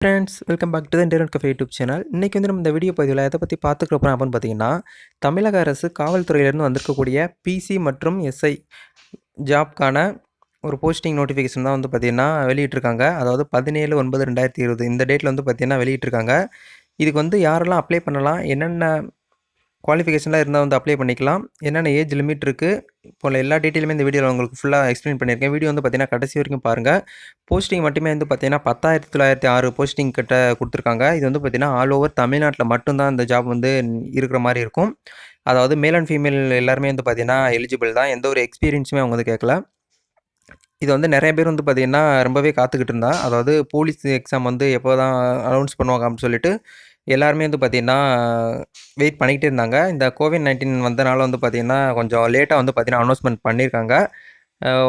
Friends welcome back to the internet cafe YouTube channel இன்றைக்கி வந்து நம்ம இந்த வீடியோ பதிவில் எதை பற்றி பார்த்துக்க போகிறோம் அப்படின்னு பார்த்தீங்கன்னா தமிழக அரசு காவல்துறையிலேருந்து வந்திருக்கக்கூடிய பிசி மற்றும் எஸ்ஐ ஜாப்க்கான ஒரு போஸ்டிங் நோட்டிஃபிகேஷன் தான் வந்து பார்த்திங்கன்னா வெளியிட்டிருக்காங்க. அதாவது பதினேழு ஒன்பது ரெண்டாயிரத்தி இருபது. இந்த டேட்டில் வந்து பார்த்திங்கன்னா வெளியிட்டிருக்காங்க. இதுக்கு வந்து யாரெல்லாம் அப்ளை பண்ணலாம்? என்னென்ன குவாலிஃபிகேஷன்லாம் இருந்தால் வந்து அப்ளை பண்ணிக்கலாம். என்னென்ன ஏஜ் லிமிட் இருக்குது போல் எல்லா டீட்டெயிலுமே இந்த வீடியோவில் உங்களுக்கு ஃபுல்லாக எக்ஸ்பிளைன் பண்ணியிருக்கேன். வீடியோ வந்து பார்த்தீங்கன்னா கடைசி வரைக்கும் பாருங்கள் போஸ்டிங் மட்டுமே வந்து பார்த்தீங்கன்னா பத்தாயிரத்தி தொள்ளாயிரத்தி ஆறு போஸ்டிங் கிட்ட கொடுத்துருக்காங்க. இது வந்து பார்த்தீங்கன்னா ஆல் ஓவர் தமிழ்நாட்டில் மட்டும்தான் இந்த ஜாப் வந்து இருக்கிற மாதிரி இருக்கும். அதாவது மேல் அண்ட் ஃபீமேல் எல்லாருமே வந்து பார்த்தீங்கன்னா எலிஜிபிள் தான். எந்த ஒரு எக்ஸ்பீரியன்ஸுமே அவங்க வந்து கேட்கல இது வந்து நிறைய பேர் வந்து பார்த்திங்கன்னா ரொம்பவே காத்துக்கிட்டு இருந்தா. அதாவது போலீஸ் எக்ஸாம் வந்து எப்போ தான் அனௌன்ஸ் பண்ணுவாங்க அப்படின்னு சொல்லிட்டு எல்லாருமே வந்து பார்த்திங்கன்னா வெயிட் பண்ணிக்கிட்டே இருந்தாங்க. இந்த கோவிட் நைன்டீன் வந்தனால வந்து பார்த்திங்கன்னா கொஞ்சம் லேட்டாக வந்து பார்த்திங்கன்னா அனௌன்ஸ்மெண்ட் பண்ணியிருக்காங்க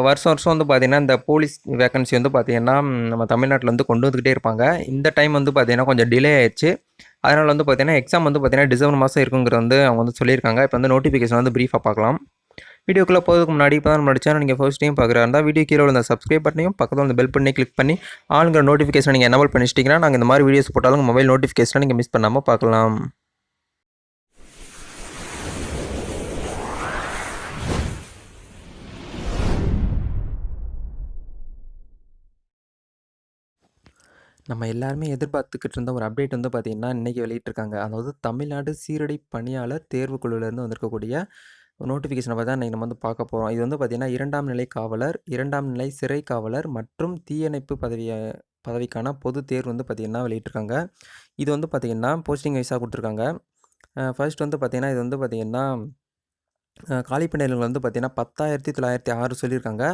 வருஷம் வருஷம் வந்து பார்த்திங்கன்னா இந்த போலீஸ் வேகன்சி வந்து பார்த்திங்கன்னா நம்ம தமிழ்நாட்டில் வந்து கொண்டு வந்துக்கிட்டே இருப்பாங்க. இந்த டைம் வந்து பார்த்திங்கன்னா கொஞ்சம் டிலே ஆயிடுச்சு. அதனால் வந்து பார்த்திங்கன்னா எக்ஸாம் வந்து பார்த்திங்கன்னா டிசம்பர் மாதம் இருக்குங்கிறது வந்து அவங்க வந்து சொல்லியிருக்காங்க. இப்போ வந்து நோட்டிஃபிகேஷன் வந்து ப்ரீஃபாக பார்க்கலாம். வீடியோக்குள்ளே போகிறதுக்கு முன்னாடி இப்போ தான் நம்மளோட சேனல் நீங்கள் ஃபர்ஸ்ட் டைம் பார்க்குறா இருந்தால் வீடியோ கீழே உள்ள சப்ஸ்கிரைப் பட்டனையும் பக்கத்தில் இந்த பெல் பண்ணி கிளிக் பண்ணி ஆளுங்கிற நோட்டிஃபிகேஷன் நீங்கள் எனபிள் பண்ணிச்சிட்டிங்கன்னா நாங்கள் இந்த மாதிரி வீடியோஸ் போட்டாலும் மொபைல் நோட்டிஃபிகேஷனை நீங்கள் மிஸ் பண்ணாமல் பார்க்கலாம். நம்ம எல்லாருமே எதிர்பார்த்துக்கிட்டு இருந்த ஒரு அப்டேட் வந்து பார்த்திங்கன்னா இன்றைக்கி வெளியிட்டிருக்காங்க. அதாவது தமிழ்நாடு சீரடி பணியாளர் தேர்வுக்குழுவிலேருந்து வந்திருக்கக்கூடிய நோட்டிஃபிகேஷனை பற்றி தான் இன்றைக்கி நம்ம வந்து பார்க்க போகிறோம் இது வந்து பார்த்திங்கன்னா இரண்டாம் நிலை காவலர் இரண்டாம் நிலை சிறை காவலர் மற்றும் தீயணைப்பு பதவியை பதவிக்கான பொது தேர்வு வந்து பார்த்திங்கன்னா வெளியிட்டிருக்காங்க. இது வந்து பார்த்திங்கன்னா போஸ்டிங் வைஸாக கொடுத்துருக்காங்க. ஃபர்ஸ்ட் வந்து பார்த்திங்கன்னா இது வந்து பார்த்திங்கன்னா காலிப்பணியிடங்கள் வந்து பார்த்திங்கன்னா பத்தாயிரத்தி தொள்ளாயிரத்தி ஆறு சொல்லியிருக்காங்க.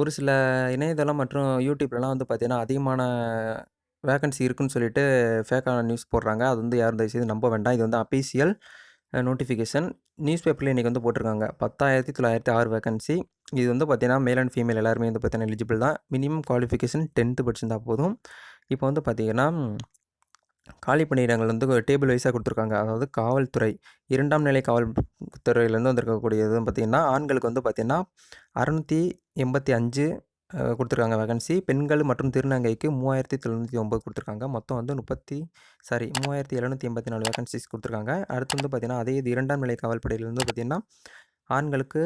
ஒரு சில இணையதளம் மற்றும் யூடியூப்லலாம் வந்து பார்த்திங்கன்னா அதிகமான வேகன்சி இருக்குன்னு சொல்லிட்டு ஃபேக்கான நியூஸ் போடுறாங்க. அது வந்து யாரும் தயவுசெய்து நம்ப வேண்டாம். இது வந்து அஃபீஷியல் நோட்டிஃபிகேஷன் நியூஸ் பேப்பரில் இன்றைக்கி வந்து போட்டிருக்காங்க. பத்தாயிரத்தி தொள்ளாயிரத்தி ஆறு வேகன்சி இது வந்து பார்த்திங்கன்னா மேல் அண்ட் ஃபீமேல் எல்லாருமே வந்து பார்த்தீங்கன்னா எலிஜிபிள் தான். மினிமம் குவாலிஃபிகேஷன் டென்த்து படிச்சிருந்தால் போதும். இப்போ வந்து பார்த்திங்கன்னா காலி பணியிடங்கள் வந்து டேபிள் வைஸாக கொடுத்துருக்காங்க. அதாவது காவல்துறை இரண்டாம் நிலை காவல்துறையிலேருந்து வந்திருக்கக்கூடியது பார்த்திங்கன்னா ஆண்களுக்கு வந்து பார்த்திங்கன்னா அறநூற்றி எண்பத்தி அஞ்சு கொடுத்துருக்காங்க வேகன்சி பெண்கள் மற்றும் திருநங்கைக்கு மூவாயிரத்தி தொண்ணூற்றி ஒம்பது கொடுத்துருக்காங்க. மொத்தம் வந்து முப்பத்தி சாரி மூவாயிரத்தி எழுநூற்றி எண்பத்தி நாலு வேகன்சிஸ் கொடுத்துருக்காங்க. அடுத்து வந்து பார்த்திங்கன்னா அதே இது இரண்டாம் நிலை காவல்படையிலேருந்து பார்த்திங்கன்னா ஆண்களுக்கு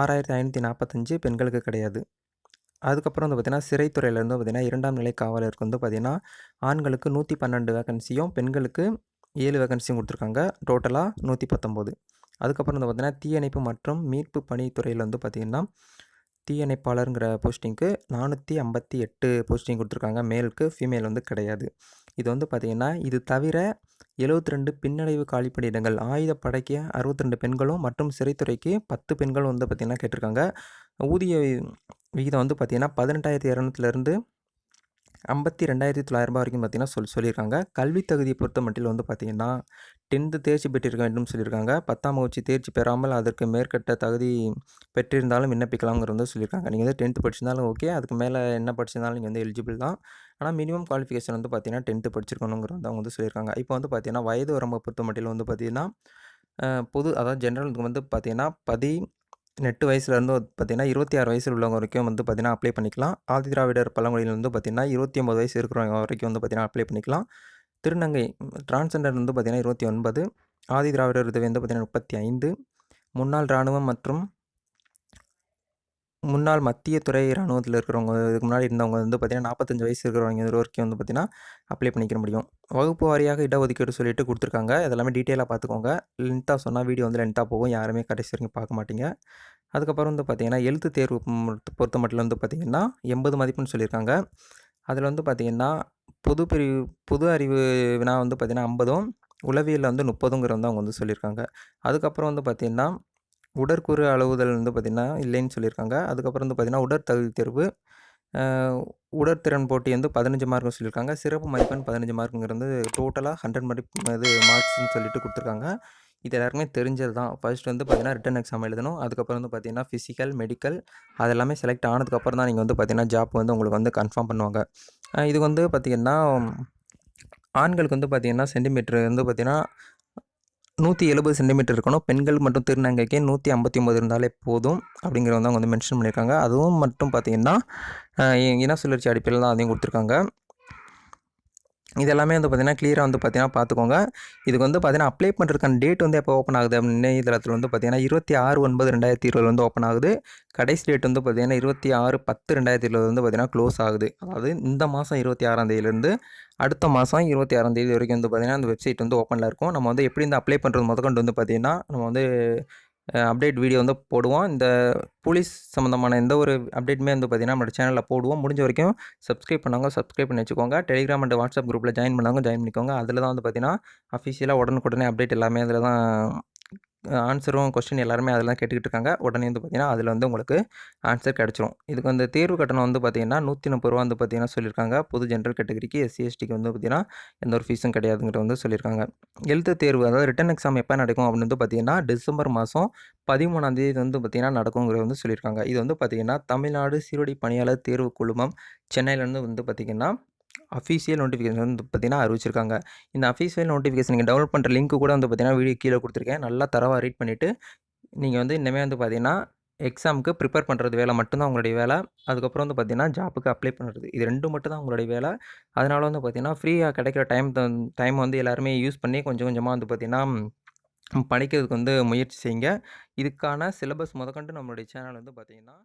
ஆறாயிரத்தி ஐநூற்றி நாற்பத்தஞ்சு பெண்களுக்கு கிடையாது. அதுக்கப்புறம் வந்து பார்த்திங்கன்னா சிறைத்துறையிலேருந்து பார்த்திங்கன்னா இரண்டாம் நிலை காவலருக்கு வந்து பார்த்திங்கன்னா ஆண்களுக்கு நூற்றி பன்னெண்டு வேகன்சியும் பெண்களுக்கு ஏழு வேகன்சியும் கொடுத்துருக்காங்க. டோட்டலாக நூற்றி பத்தொம்போது அதுக்கப்புறம் வந்து பார்த்திங்கன்னா தீயணைப்பு மற்றும் மீட்பு பணித்துறையில் வந்து பார்த்திங்கன்னா தீயணைப்பாளருங்கிற போஸ்டிங்க்கு நானூற்றி ஐம்பத்தி எட்டு போஸ்டிங் கொடுத்துருக்காங்க. மேலுக்கு ஃபீமேல் வந்து கிடையாது. இது வந்து பார்த்திங்கன்னா இது தவிர எழுபத்தி ரெண்டு பின்னடைவு காலிப்பணியிடங்கள் ஆயுதப்படைக்கு அறுபத்தி ரெண்டு பெண்களும் மற்றும் சிறைத்துறைக்கு பத்து பெண்களும் வந்து பார்த்திங்கன்னா கேட்டிருக்காங்க. ஊதிய விகிதம் வந்து பார்த்திங்கன்னா பதினெட்டாயிரத்தி இரநூத்துலேருந்து ஐம்பத்தி ரெண்டாயிரத்தி தொள்ளாயிரரூபா வரைக்கும் பார்த்திங்கன்னா சொல்லி சொல்லியிருக்காங்க. கல்வி தகுதியை பொறுத்த மட்டில் வந்து பார்த்திங்கன்னா டென்த்து தேர்ச்சி பெற்றிருக்க வேண்டும் சொல்லியிருக்காங்க. பத்தாம் வகுப்பு தேர்ச்சி பெறாமல் அதற்கு மேற்கட்ட தகுதி பெற்றிருந்தாலும் விண்ணப்பிக்கலாம்ங்கிறது வந்து சொல்லியிருக்காங்க. நீங்கள் வந்து டென்த்து படிச்சிருந்தாலும் ஓகே அதுக்கு மேலே என்ன படிச்சிருந்தாலும் நீங்கள் வந்து எலிஜிபிள் தான். ஆனால் மினிமம் குவாலிஃபிகேஷன் வந்து பார்த்திங்கன்னா டென்த்து படிச்சிருக்கணுங்கிறது அவங்க வந்து சொல்லியிருக்காங்க. இப்போ வந்து பார்த்திங்கன்னா வயது வரம்பை பொறுத்த மட்டில் வந்து பார்த்திங்கன்னா பொது அதாவது ஜென்ரலுக்கு வந்து பார்த்திங்கன்னா பதி நெட்டு வயசுலேருந்து பார்த்திங்கன்னா இருபத்தி ஆறு வயசில் உள்ளவங்க வரைக்கும் வந்து பார்த்திங்கன்னா அப்ளை பண்ணிக்கலாம். ஆதி திராவிடர் பழங்குடியில் வந்து பார்த்திங்கன்னா இருபத்தி ஒம்பது வயசு இருக்கிறவங்க வரைக்கும் வந்து பார்த்திங்கன்னா அப்ளை பண்ணிக்கலாம். திருநங்கை டிரான்ஸெண்டர் வந்து பார்த்திங்கன்னா இருபத்தி ஒன்பது ஆதி திராவிடர் உதவி வந்து பார்த்திங்கன்னா முப்பத்தி ஐந்து முன்னாள் இராணுவம் மற்றும் முன்னாள் மத்திய துறை இராணுவத்தில் இருக்கிறவங்க இதுக்கு முன்னாடி இருந்தவங்க வந்து பார்த்திங்கன்னா நாற்பத்தஞ்சு வயசு இருக்கிறவங்க இது வரைக்கும் வந்து பார்த்திங்கன்னா அப்ளை பண்ணிக்க முடியும். வகுப்பு வாரியாக இடஒதுக்கீடு சொல்லிட்டு கொடுத்துருக்காங்க. இதெல்லாமே டீட்டெயிலாக பார்த்துக்கோங்க லென்த்தாக சொன்னால் வீடியோ வந்து லென்த்தாக போகும். யாருமே கடைசி வரைக்கும் பார்க்க மாட்டீங்க. அதுக்கப்புறம் வந்து பார்த்திங்கன்னா எழுத்து தேர்வு பொறுத்த மட்டும் வந்து பார்த்திங்கன்னா எண்பது மதிப்புன்னு சொல்லியிருக்காங்க. அதில் வந்து பார்த்திங்கன்னா பொது பிரிவு பொது அறிவு வினா வந்து பார்த்திங்கன்னா ஐம்பதும் உளவியலில் வந்து முப்பதுங்கிற வந்து அவங்க வந்து சொல்லியிருக்காங்க. அதுக்கப்புறம் வந்து பார்த்திங்கன்னா உடற்கூறு அளவுதல் வந்து பார்த்திங்கன்னா இல்லைன்னு சொல்லியிருக்காங்க. அதுக்கப்புறம் வந்து பார்த்திங்கன்னா உடற்தகுதி தேர்வு உடற்திறன் போட்டி வந்து பதினஞ்சு மார்க்னு சொல்லியிருக்காங்க. சிறப்பு மதிப்பெண் பதினஞ்சு மார்க்குங்கிறது டோட்டலாக ஹண்ட்ரட் மதிப்பு இது மார்க்ஸ்னு சொல்லிட்டு கொடுத்துருக்காங்க. இது எல்லாருக்குமே தெரிஞ்சது தான். ஃபர்ஸ்ட் வந்து பார்த்திங்கன்னா ரிட்டன் எக்ஸாம் எழுதணும். அதுக்கப்புறம் வந்து பார்த்திங்கன்னா ஃபிசிக்கல் மெடிக்கல் அது எல்லாமே செலக்ட் ஆனதுக்கப்புறம் தான் நீங்கள் வந்து பார்த்திங்கன்னா ஜாப் வந்து உங்களுக்கு வந்து கன்ஃபார்ம் பண்ணுவாங்க. இது வந்து பார்த்திங்கன்னா ஆண்களுக்கு வந்து பார்த்திங்கன்னா சென்டிமீட்ரு வந்து பார்த்திங்கன்னா நூற்றி எழுபது சென்டிமீட்டர் இருக்கணும். பெண்கள் மற்றும் திருநங்கைக்கு நூற்றி ஐம்பத்தி ஒம்பது இருந்தாலே போதும் அப்படிங்கிறவங்க வந்து அவங்க வந்து மென்ஷன் பண்ணியிருக்காங்க. அதுவும் மட்டும் பார்த்திங்கன்னா இன சுழற்சி அடிப்படையில் தான் அதையும் கொடுத்துருக்காங்க. இது எல்லாமே வந்து பார்த்திங்கன்னா க்ளியராக வந்து பார்த்திங்கன்னா பார்த்துக்கோங்க. இதுக்கு வந்து பார்த்திங்கன்னா அப்ளை பண்ணுறதுக்கான டேட் வந்து எப்போ ஓப்பன் ஆகுது அப்படின்னு இணையதளத்தில் வந்து பார்த்தீங்கன்னா இருபத்தி ஆறு ஒன்பது ரெண்டாயிரத்தி இருபது வந்து ஓப்பன் ஆகுது. கடைசி டேட் வந்து பார்த்திங்கன்னா இருபத்தி ஆறு பத்து ரெண்டாயிரத்தி இருபது வந்து பார்த்திங்கன்னா க்ளோஸ் ஆகுது. அதாவது இந்த மாதம் இருபத்தி ஆறாம் தேதியிலேருந்து அடுத்த மாதம் இருபத்தி ஆறாம் தேதி வரைக்கும் வந்து பார்த்திங்கன்னா அந்த வெப்சைட் வந்து ஓப்பனில் இருக்கும். நம்ம வந்து எப்படி இந்த அப்ளை பண்ணுறது முதற்கொண்டு வந்து பார்த்திங்கன்னா நம்ம வந்து அப்டேட் வீடியோ வந்து போடுவோம். இந்த போலீஸ் சம்மந்தமான எந்த ஒரு அப்டேட்டுமே வந்து பார்த்திங்கன்னா நம்மளோட சேனலில் போடுவோம். முடிஞ்ச வரைக்கும் சப்ஸ்கிரைப் பண்ணவங்க சப்ஸ்கிரைப் பண்ணி வச்சுக்கோங்க. டெலிகிராம் அண்ட் வாட்ஸ்அப் குரூப்பில் ஜாயின் பண்ணவங்க ஜாயின் பண்ணிக்கோங்க. அதில் தான் வந்து பார்த்திங்கன்னா அஃபிஷியலாக உடனுக்குடனே அப்டேட் எல்லாமே அதில் தான் ஆன்சரும் கொஸ்டின் எல்லாருமே அதெல்லாம் கேட்டுக்கிட்டு இருக்காங்க. உடனே வந்து பார்த்திங்கன்னா அதில் வந்து உங்களுக்கு ஆன்சர் கிடச்சிரும். இதுக்கு வந்து தேர்வு கட்டணம் வந்து பார்த்திங்கன்னா நூற்றி முப்பது ரூபா வந்து பார்த்திங்கன்னா சொல்லியிருக்காங்க பொது ஜென்ரல் கேட்டகரிக்கு எஸ்சிஎஸ்டிக்கு வந்து பார்த்திங்கன்னா எந்த ஒரு ஃபீஸும் கிடையாதுங்கிற வந்து சொல்லியிருக்காங்க எழுத்து தேர்வு அதாவது ரிட்டன் எக்ஸாம் எப்போ நடக்கும் அப்படின்னு வந்து பார்த்திங்கன்னா டிசம்பர் மாதம் பதிமூணாம் தேதி வந்து பார்த்திங்கன்னா நடக்குங்கிறது வந்து சொல்லியிருக்காங்க இது வந்து பார்த்திங்கன்னா தமிழ்நாடு சீருடை பணியாளர் தேர்வு குழுமம் சென்னையிலேருந்து வந்து பார்த்திங்கன்னா அஃபீஷியல் நோட்டிஃபிகேஷன் வந்து பார்த்திங்கன்னா அறிவிச்சிருக்காங்க. இந்த அஃபீஷியல் நோட்டிஃபிகேஷன் நீங்கள் டவுன்லோட் பண்ணுற லிங்க் கூட வந்து பார்த்திங்கன்னா வீடியோ கீழே கொடுத்துருக்கேன். நல்லா தரவாக ரீட் பண்ணிவிட்டு நீங்கள் வந்து இனிமேல் வந்து பார்த்திங்கன்னா எக்ஸாமுக்கு ப்ரிப்பேர் பண்ணுறது வேலை மட்டும்தான் உங்களுடைய வேலை. அதுக்கப்புறம் வந்து பார்த்திங்கன்னா ஜாப்புக்கு அப்ளை பண்ணுறது இது ரெண்டு மட்டும் தான் உங்களுடைய வேலை. அதனால் வந்து பார்த்திங்கன்னா ஃப்ரீயாக கிடைக்கிற டைம் டைம் வந்து எல்லாருமே யூஸ் பண்ணி கொஞ்சம் கொஞ்சமாக வந்து பார்த்திங்கன்னா படிக்கிறதுக்கு வந்து முயற்சி செய்யுங்க. இதுக்கான சிலபஸ் முதற்கொண்டு நம்மளுடைய சேனல் வந்து பார்த்திங்கன்னா